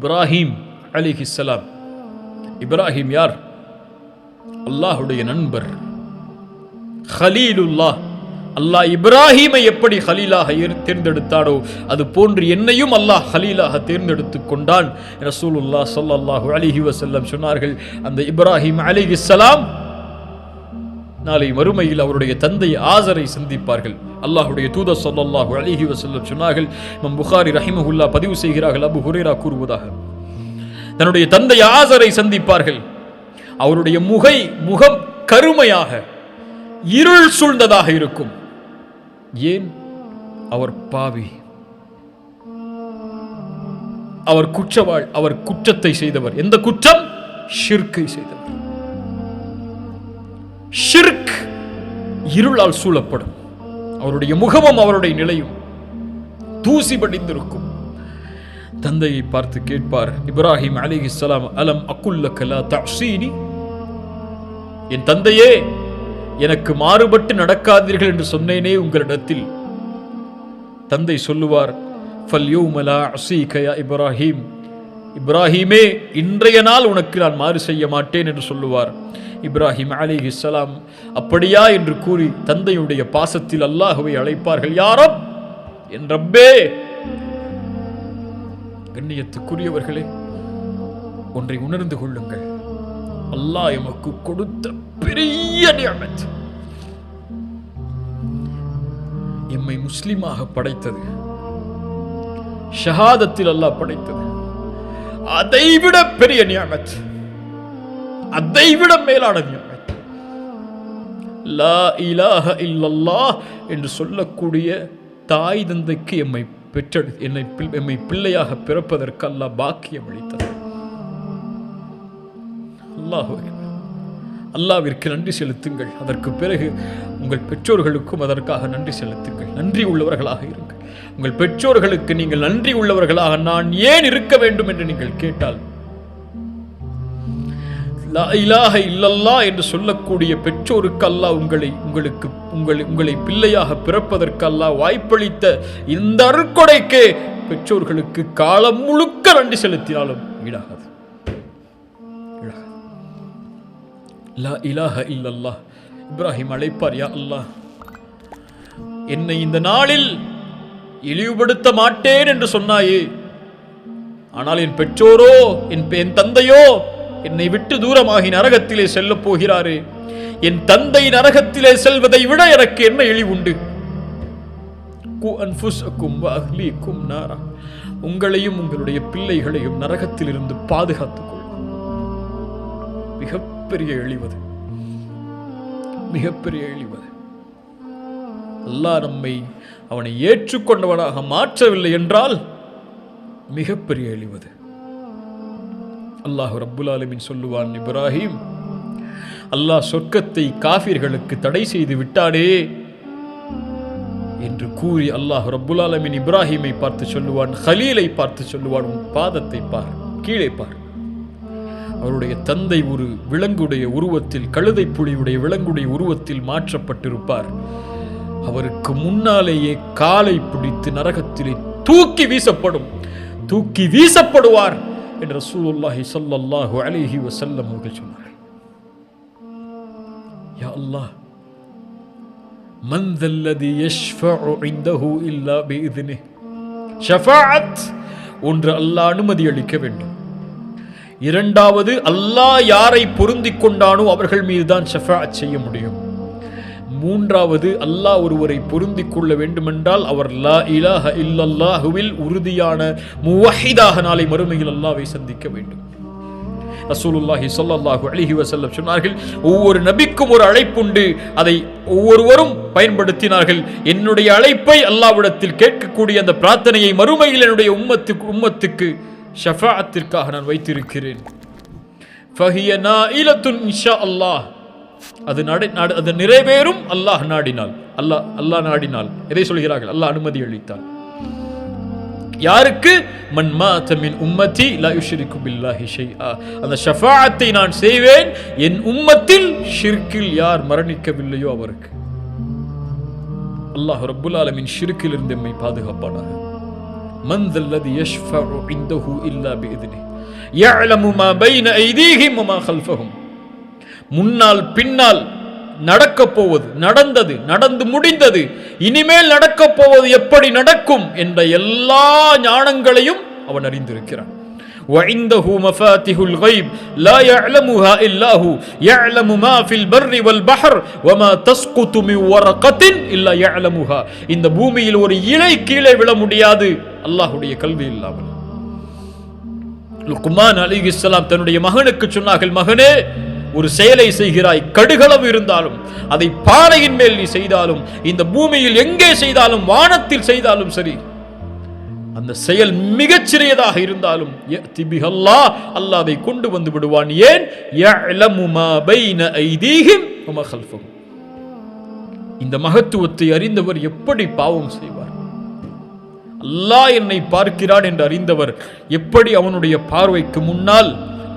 இப்ராஹிம் அலிஹிஸ்ஸலாம் இப்ராஹிம் யார்? அல்லாஹுடைய நண்பர். ஹலீலுல்லாஹ். அல்லாஹ் இப்ராஹீமை எப்படி ஹலீலாக தேர்ந்தெடுத்தாரோ அது போன்று என்னையும் அல்லாஹ் ஹலீலாக தேர்ந்தெடுத்துக் கொண்டான். ரசூலுல்லா ஸல்லல்லாஹு அலிஹி வசல்லம் சொன்னார்கள் அந்த இப்ராஹிம் அலிஹிஸ்லாம் நாளை மறுமையில் அவருடைய தந்தை ஆசரை சந்திப்பார்கள். அல்லாஹ்வுடைய தூத ஸல்லல்லாஹு அலைஹி வஸல்லம் சொன்னார்கள் நம் புகாரி ரஹிமஹுல்லா பதிவு செய்கிறார்கள். அபு ஹுரேரா கூறுவதாக. தன்னுடைய தந்தை ஆசரை சந்திப்பார்கள். அவருடைய முகை முகம் கருமையாக இருள் சூழ்ந்ததாக இருக்கும். ஏன்? அவர் பாவி. அவர் குற்றவாள் அவர் குற்றத்தை செய்தவர். எந்த குற்றம்? ஷிர்கை செய்தவர். ஷிர்க் இருளால் சூழப்படும். அவருடைய முகமும் அவருடைய நிலையும் தூசி படிந்திருக்கும். தந்தையை பார்த்து கேட்பார் இப்ராஹிம் அலிஹிஸ்ஸலாம் அலம் அக்குல்ல கலா தஅஸீனி? என் தந்தையே எனக்கு மாறுபட்டு நடக்காதீர்கள் என்று சொன்னேனே உங்களிடத்தில். தந்தை சொல்லுவார் ஃபல்யூமலா அசீகயா இப்ராஹிம். இப்ராஹிமே இன்றைய நாள் உனக்கு நான் மாறு செய்ய மாட்டேன் என்று சொல்லுவார். இப்ராஹிம் அலிஹிஸ்ஸலாம் அப்படியா என்று கூறி தந்தையுடைய பாசத்தில் அல்லாஹுவை அழைப்பார்கள். யாரும் என் ரப்பே! கண்ணியத்துக்குரியவர்களே ஒன்றை உணர்ந்து கொள்ளுங்கள். அல்லாஹ் எமக்கு கொடுத்த பெரிய நியமத். எம்மை முஸ்லிமாக படைத்தது. ஷஹாதத்தில் அல்லாஹ் படைத்தது. அதைவிட பெரிய நியமத் அதைவிட மேலான நியமத் லா இலாஹ இல்லல்லா என்று சொல்லக்கூடிய தாய் தந்தைக்கு எம்மை பெற்றெடு என்னை எம்மை பிள்ளையாக பிறப்பதற்கு அல்லாஹ் பாக்கியம் அளித்தது. அல்லாஹ் அல்லாவிற்கு நன்றி செலுத்துங்கள். அதற்கு பிறகு உங்கள் பெற்றோர்களுக்கும் அதற்காக நன்றி செலுத்துங்கள். நன்றி உள்ளவர்களாக இருங்கள். உங்கள் பெற்றோர்களுக்கு நீங்கள் நன்றி உள்ளவர்களாக நான் ஏன் இருக்க வேண்டும் என்று நீங்கள் கேட்டால் இலாக இல்லல்லா என்று சொல்லக்கூடிய பெற்றோருக்கு அல்லாஹ் உங்களை உங்களுக்கு உங்களை உங்களை பிள்ளையாக பிறப்பதற்கு அல்லாஹ் வாய்ப்பளித்த இந்த அருக்கொடைக்கு பெற்றோர்களுக்கு காலம் முழுக்க நன்றி செலுத்தினாலும் ஈடாகாது. லா இலாஹ இல்லல்லாஹ். இப்ராஹிம் அழைப்பார் யா அல்லாஹ் என்னை இந்த நாளில் இழிவுபடுத்த மாட்டேன் என்று சொன்னாயே. ஆனால் என் பெற்றோரோ என் என் தந்தையோ என்னை விட்டு தூரமாகி நரகத்திலே செல்லப் போகிறாரே. என் தந்தை நரகத்திலே செல்வதை விட எனக்கு என்ன இழிவுண்டு? உங்களையும் உங்களுடைய பிள்ளைகளையும் நரகத்திலிருந்து பாதுகாத்துக் கொள்ளும் மிகப்பெரிய இழிவது மிகப்பெரிய இழிவது அல்லாஹ் நம்மை அவனை ஏற்றுக்கொண்டவனாக மாற்றவில்லை என்றால் மிகப்பெரிய அழிவது அல்லாஹ் ரப்புல் சொல்லுவான் இப்ராஹிம் அல்லாஹ் சொர்க்கத்தை காஃபிர்களுக்கு தடை செய்து விட்டானே? என்று கூறி அல்லாஹ் ரப்புல் இப்ராஹிமை பார்த்து சொல்லுவான் ஹலீலை பார்த்து சொல்லுவான் உன் பாதத்தை பார் கீழே பார். அவருடைய தந்தை ஒரு விலங்குடைய உருவத்தில் கழுதை புலியுடைய விலங்குடைய உருவத்தில் மாற்றப்பட்டிருப்பார். அவருக்கு முன்னாலேயே காலை பிடித்து நரகத்திலே தூக்கி வீசப்படும் தூக்கி வீசப்படுவார் என்று ரசூலுல்லாஹி ஸல்லல்லாஹு அலைஹி வஸல்லம் அவர்கள் சொன்னார்கள் யா அல்லாஹ் من ذا الذي يشفع عنده إلا بإذنه ஷஃபாஅத் ஒன்று அல்லாஹ் அனுமதி அளிக்க வேண்டும் இரண்டாவது அல்லாஹ் யாரை பொருந்திக் கொண்டானோ அவர்கள் மீதுதான் ஷஃபாஅத் செய்ய முடியும் மூன்றாவது அல்லாஹ் ஒருவரை பொருந்திக் கொள்ள வேண்டுமென்றால் அவர் லா இலாஹ இல்லல்லாஹுவில் உறுதியான முவஹிதாக நாளை மறுமையில் அல்லாவை சந்திக்க வேண்டும். ரசூலுல்லாஹி சொல்லல்லாஹு அலைஹி வசல்லம் சொன்னார்கள் ஒவ்வொரு நபிக்கும் ஒரு அழைப்புண்டு. அதை ஒவ்வொருவரும் பயன்படுத்தினார்கள். என்னுடைய அழைப்பை அல்லாவிடத்தில் கேட்கக்கூடிய அந்த பிரார்த்தனையை மறுமையில் என்னுடைய உம்மத்துக்கு உம்மத்துக்கு ஷஃபாத்திற்காக நான் வைத்திருக்கிறேன். ஃபஹிய நாயிலத்துன் இன்ஷா அல்லாஹ். அது நட நட- அது நிறைவேறும் அல்லாஹ் நாடினால் அல்லாஹ் அல்லாஹ் நாடினால் எதை சொல்கிறார்கள் அல்லாஹ் அனுமதி அளித்தார் யாருக்கு மன் மாத மின் உம்மத்தி லா யுஷ்ரிகு பில்லாஹி ஷைஆ அந்த ஷஃபாஅத்தை நான் செய்வேன் என் உம்மத்தில் ஷிர்கில் யார் மரணிக்கவில்லையோ அவருக்கு அல்லாஹ் ரப்புல் ஆலமின் ஷிர்கில் இருந்து எம்மை பாதுகாப்பானாக من ذا الذي يشفع عنده إلا بإذنه يعلم ما بين أيديهم وما خلفهم முன்னால் பின்னால் நடக்கப் போவது நடந்தது நடந்து முடிந்தது இனிமேல் நடக்கப் போவது எப்படி நடக்கும் என்ற எல்லா ஞானங்களையும் அவன் அறிந்திருக்கிறான் وعنده مفاتح الغيب لا يعلمها إلا هو يعلم ما في البر والبحر وما تسقط من ورقة إلا يعلمها இந்த பூமியில் ஒரு இலை கீழே விழ முடியாது அல்லாஹ்வுடைய கல்வி இல்லாமல் லுக்மான் அலிஹிஸ்ஸலாம் தன்னுடைய மகனுக்கு சொன்னார்கள் மகனே ஒரு செயலை செய்கிறாய் கடுகளவு இருந்தாலும் அதை பாறையின் மேல் நீ செய்தாலும் இந்த பூமியில் எங்கே செய்தாலும் வானத்தில் செய்தாலும் சரி அந்த செயல் மிகச் சிறியதாக இருந்தாலும் யஅதி அல்லாஹ் அதை கொண்டு வந்து விடுவான். ஏன்? இந்த மகத்துவத்தை அறிந்தவர் எப்படி பாவம் செய்வார்? அல்லாஹ் என்னை பார்க்கிறான் என்று அறிந்தவர் எப்படி அவனுடைய பார்வைக்கு முன்னால்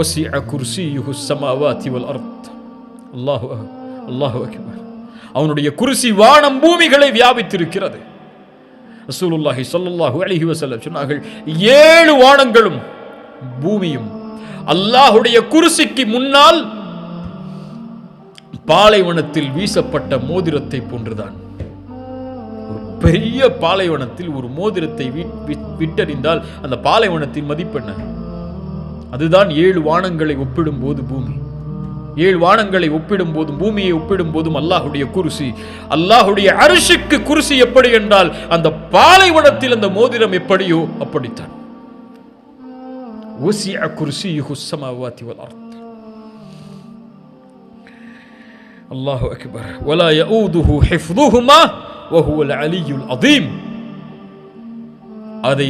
ஒசிஅ குர்சியுஹு சமாவாத்தி வல் அர்த் அல்லாஹு அல்லாஹு அக்பர் அவனுடைய குருசி வானம் பூமிகளை வியாபித்திருக்கிறது. ரசூலுல்லாஹி சொல்லல்லாஹு அழகி வசல்லம் சொன்னார்கள் ஏழு வானங்களும் பூமியும் அல்லாஹுடைய குருசிக்கு முன்னால் பாலைவனத்தில் வீசப்பட்ட மோதிரத்தை போன்றுதான். ஒரு பெரிய பாலைவனத்தில் ஒரு மோதிரத்தை விட்டறிந்தால் அந்த பாலைவனத்தின் மதிப்பெண்ண அதுதான் ஏழு வானங்களை ஒப்பிடும் போது பூமி ஏழு வானங்களை ஒப்பிடும் போதும் பூமியை ஒப்பிடும் போதும் அல்லாஹுடைய குருசி அல்லாஹுடைய அரிசிக்கு குருசி எப்படி என்றால் அந்த பாலைவனத்தில் அந்த மோதிரம் எப்படியோ அப்படித்தான் وسع كرسيه السماوات والأرض الله أكبر ولا يؤوده حفظهما وهو العلي العظيم அதை